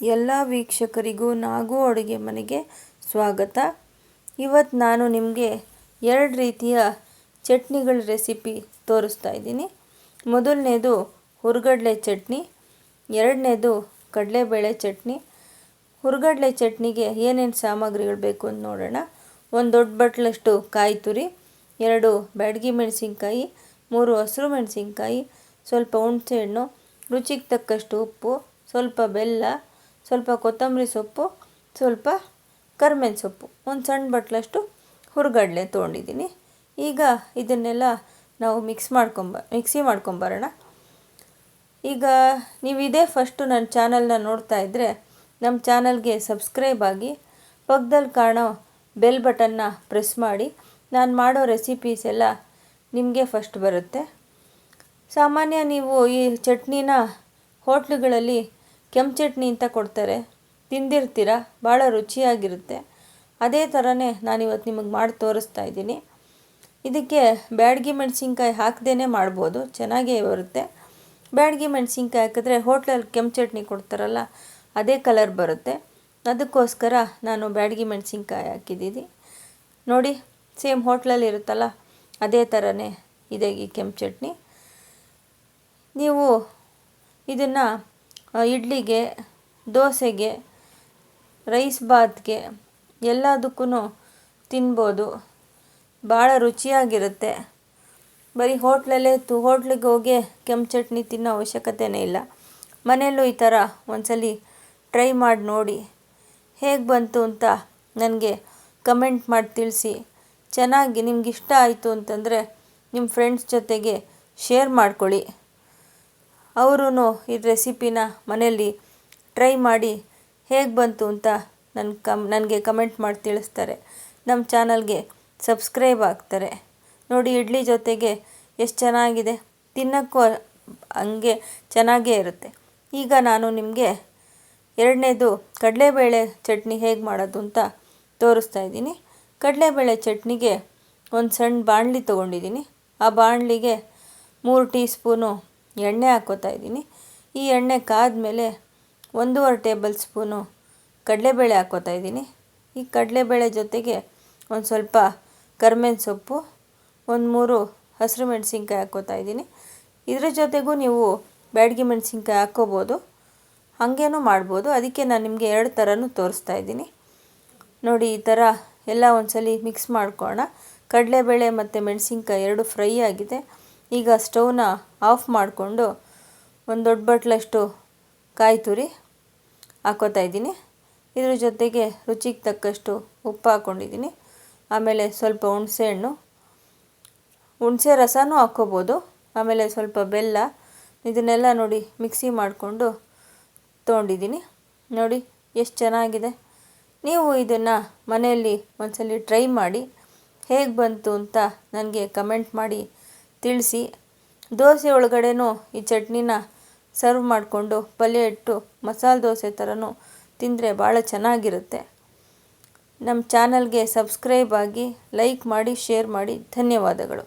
ಎಲ್ಲ ವೀಕ್ಷಕರಿಗೂ ನಾಗು ಅಡುಗೆ ಮನೆಗೆ ಸ್ವಾಗತ. ಇವತ್ತು ನಾನು ನಿಮಗೆ ಎರಡು ರೀತಿಯ ಚಟ್ನಿಗಳ ರೆಸಿಪಿ ತೋರಿಸ್ತಾ ಇದ್ದೀನಿ. ಮೊದಲನೇದು ಹುರ್ಗಡ್ಲೆ ಚಟ್ನಿ, ಎರಡನೇದು ಕಡಲೆಬೇಳೆ ಚಟ್ನಿ. ಹುರ್ಗಡ್ಲೆ ಚಟ್ನಿಗೆ ಏನೇನು ಸಾಮಗ್ರಿಗಳು ಬೇಕು ಅಂತ ನೋಡೋಣ. ಒಂದು ದೊಡ್ಡ ಬಟ್ಲಷ್ಟು ಕಾಯಿ ತುರಿ, ಎರಡು ಬ್ಯಾಡಗಿ ಮೆಣಸಿನ್ಕಾಯಿ, ಮೂರು ಹಸಿರು ಮೆಣಸಿನ್ಕಾಯಿ, ಸ್ವಲ್ಪ ಹುಣಸೆಹಣ್ಣು ರುಚಿಗೆ ತಕ್ಕಷ್ಟು ಉಪ್ಪು, ಸ್ವಲ್ಪ ಬೆಲ್ಲ ಸ್ವಲ್ಪ ಕೊತ್ತಂಬರಿ ಸೊಪ್ಪು, ಸ್ವಲ್ಪ ಕರ್ಬೇವಿನ ಸೊಪ್ಪು, ಒಂದು ಸಣ್ಣ ಬಟ್ಲಷ್ಟು ಹುರ್ಗಡ್ಲೆ ತೊಗೊಂಡಿದ್ದೀನಿ. ಈಗ ಇದನ್ನೆಲ್ಲ ನಾವು ಮಿಕ್ಸ್ ಮಾಡ್ಕೊಂಬ ಮಿಕ್ಸಿ ಮಾಡ್ಕೊಂಬರೋಣ ಈಗ ನೀವು ಇದೇ ಫಸ್ಟು ನನ್ನ ಚಾನಲ್ನ ನೋಡ್ತಾ ಇದ್ದರೆ ನಮ್ಮ ಚಾನಲ್ಗೆ ಸಬ್ಸ್ಕ್ರೈಬ್ ಆಗಿ ಪಕ್ಕದಲ್ಲಿ ಕಾಣೋ ಬೆಲ್ ಬಟನ್ನ ಪ್ರೆಸ್ ಮಾಡಿ. ನಾನು ಮಾಡೋ ರೆಸಿಪೀಸ್ ಎಲ್ಲ ನಿಮಗೆ ಫಸ್ಟ್ ಬರುತ್ತೆ. ಸಾಮಾನ್ಯ ನೀವು ಈ ಚಟ್ನಿನ ಹೋಟ್ಲುಗಳಲ್ಲಿ ಕೆಂಪು ಚಟ್ನಿ ಅಂತ ಕೊಡ್ತಾರೆ. ತಿಂದಿರ್ತೀರ? ಭಾಳ ರುಚಿಯಾಗಿರುತ್ತೆ. ಅದೇ ಥರನೇ ನಾನಿವತ್ತು ನಿಮಗೆ ಮಾಡಿ ತೋರಿಸ್ತಾ ಇದ್ದೀನಿ. ಇದಕ್ಕೆ ಬ್ಯಾಡಗಿ ಮೆಣಸಿನ್ಕಾಯಿ ಹಾಕ್ದೇ ಮಾಡ್ಬೋದು. ಚೆನ್ನಾಗೇ ಬರುತ್ತೆ. ಬ್ಯಾಡಗಿ ಮೆಣಸಿನ್ಕಾಯಿ ಹಾಕಿದ್ರೆ ಹೋಟ್ಲಲ್ಲಿ ಕೆಂಪು ಚಟ್ನಿ ಕೊಡ್ತಾರಲ್ಲ, ಅದೇ ಕಲರ್ ಬರುತ್ತೆ. ಅದಕ್ಕೋಸ್ಕರ ನಾನು ಬ್ಯಾಡಗಿ ಮೆಣಸಿನ್ಕಾಯಿ ಹಾಕಿದ್ದೀನಿ. ನೋಡಿ, ಸೇಮ್ ಹೋಟ್ಲಲ್ಲಿ ಇರುತ್ತಲ್ಲ, ಅದೇ ಥರನೇ ಇದೆ ಈ ಕೆಂಪು ಚಟ್ನಿ. ನೀವು ಇದನ್ನು ಇಡ್ಲಿಗೆ, ದೋಸೆಗೆ ರೈಸ್ ಬಾತ್ಗೆ ಎಲ್ಲದಕ್ಕೂ ತಿನ್ಬೋದು. ಭಾಳ ರುಚಿಯಾಗಿರುತ್ತೆ. ಬರೀ ಹೋಟ್ಲಲ್ಲೇ ತು, ಹೋಟ್ಲಿಗೆ ಹೋಗಿ ಕೆಂಪು ಚಟ್ನಿ ತಿನ್ನೋ ಅವಶ್ಯಕತೆಯೇ ಇಲ್ಲ. ಮನೆಯಲ್ಲೂ ಈ ಥರ ಒಂದ್ಸಲಿ ಟ್ರೈ ಮಾಡಿ ನೋಡಿ. ಹೇಗೆ ಬಂತು ಅಂತ ನನಗೆ ಕಮೆಂಟ್ ಮಾಡಿ ತಿಳಿಸಿ. ಚೆನ್ನಾಗಿ ನಿಮ್ಗೆ ಇಷ್ಟ ಆಯಿತು ಅಂತಂದರೆ ನಿಮ್ಮ ಫ್ರೆಂಡ್ಸ್ ಜೊತೆಗೆ ಶೇರ್ ಮಾಡ್ಕೊಳ್ಳಿ. ಅವರೂ ಈ ರೆಸಿಪಿನ ಮನೆಯಲ್ಲಿ ಟ್ರೈ ಮಾಡಿ ಹೇಗೆ ಬಂತು ಅಂತ ನನ್ನ ಕಮ್, ನನಗೆ ಕಮೆಂಟ್ ಮಾಡಿ ತಿಳಿಸ್ತಾರೆ. ನಮ್ಮ ಚಾನಲ್ಗೆ ಸಬ್ಸ್ಕ್ರೈಬ್ ಆಗ್ತಾರೆ. ನೋಡಿ, ಇಡ್ಲಿ ಜೊತೆಗೆ ಎಷ್ಟು ಚೆನ್ನಾಗಿದೆ. ತಿನ್ನೋಕ್ಕೂ ಹಂಗೆ ಚೆನ್ನಾಗೇ ಇರುತ್ತೆ. ಈಗ ನಾನು ನಿಮಗೆ ಎರಡನೇದು ಕಡಲೆಬೇಳೆ ಚಟ್ನಿ ಹೇಗೆ ಮಾಡೋದು ಅಂತ ತೋರಿಸ್ತಾ ಇದ್ದೀನಿ. ಕಡಲೆಬೇಳೆ ಚಟ್ನಿಗೆ ಒಂದು ಸಣ್ಣ ಬಾಣಲಿ ತೊಗೊಂಡಿದ್ದೀನಿ. ಆ ಬಾಣಲಿಗೆ ಮೂರು ಟೀ ಸ್ಪೂನು ಎಣ್ಣೆ ಹಾಕ್ಕೋತಾ ಇದ್ದೀನಿ. ಈ ಎಣ್ಣೆ ಕಾದ್ಮೇಲೆ ಒಂದೂವರೆ ಟೇಬಲ್ ಸ್ಪೂನು ಕಡಲೆಬೇಳೆ ಹಾಕ್ಕೋತಾ ಇದ್ದೀನಿ. ಈ ಕಡಲೆಬೇಳೆ ಜೊತೆಗೆ ಒಂದು ಸ್ವಲ್ಪ ಕರ್ಮೆನ್ ಸೊಪ್ಪು, ಒಂದು ಮೂರು ಹಸಿರು ಮೆಣಸಿನ್ಕಾಯಿ ಹಾಕ್ಕೋತಾ ಇದ್ದೀನಿ. ಇದ್ರ ಜೊತೆಗೂ ನೀವು ಬ್ಯಾಡಗಿ ಮೆಣಸಿನ್ಕಾಯಿ ಹಾಕ್ಕೋಬೋದು ಹಾಗೇನೂ ಮಾಡ್ಬೋದು. ಅದಕ್ಕೆ ನಾನು ನಿಮಗೆ ಎರಡು ಥರನೂ ತೋರಿಸ್ತಾ ಇದ್ದೀನಿ. ನೋಡಿ, ಈ ಥರ ಎಲ್ಲ ಒಂದ್ಸಲಿ ಮಿಕ್ಸ್ ಮಾಡ್ಕೊಳ್ಳೋಣ ಕಡಲೆಬೇಳೆ ಮತ್ತು ಮೆಣಸಿನ್ಕಾಯಿ ಎರಡು ಫ್ರೈ ಆಗಿದೆ. ಈಗ ಸ್ಟವ್ನ ಆಫ್ ಮಾಡಿಕೊಂಡು ಒಂದು ದೊಡ್ಡ ಬಟ್ಲಷ್ಟು ಕಾಯಿ ತುರಿ ಹಾಕೋತಾ ಇದ್ದೀನಿ. ಇದ್ರ ಜೊತೆಗೆ ರುಚಿಗೆ ತಕ್ಕಷ್ಟು ಉಪ್ಪು ಹಾಕ್ಕೊಂಡಿದ್ದೀನಿ ಆಮೇಲೆ ಸ್ವಲ್ಪ ಹುಣಸೆಹಣ್ಣು ಹುಣಸೆ ರಸನೂ ಹಾಕ್ಕೋಬೋದು ಆಮೇಲೆ ಸ್ವಲ್ಪ ಬೆಲ್ಲ, ಇದನ್ನೆಲ್ಲ ನೋಡಿ ಮಿಕ್ಸಿ ಮಾಡಿಕೊಂಡು ತೊಗೊಂಡಿದ್ದೀನಿ. ನೋಡಿ ಎಷ್ಟು ಚೆನ್ನಾಗಿದೆ. ನೀವು ಇದನ್ನು ಮನೆಯಲ್ಲಿ ಒಂದ್ಸಲಿ ಟ್ರೈ ಮಾಡಿ ಹೇಗೆ ಬಂತು ಅಂತ ನನಗೆ ಕಮೆಂಟ್ ಮಾಡಿ ತಿಳಿಸಿ ದೋಸೆ ಒಳಗಡೆನೂ ಈ ಚಟ್ನಿನ ಸರ್ವ್ ಮಾಡಿಕೊಂಡು ಪಲ್ಯ ಇಟ್ಟು ಮಸಾಲೆ ದೋಸೆ ಥರನೂ ತಿಂದರೆ ಭಾಳ ಚೆನ್ನಾಗಿರುತ್ತೆ. ನಮ್ಮ ಚಾನಲ್ಗೆ ಸಬ್ಸ್ಕ್ರೈಬ್ ಆಗಿ ಲೈಕ್ ಮಾಡಿ ಶೇರ್ ಮಾಡಿ, ಧನ್ಯವಾದಗಳು.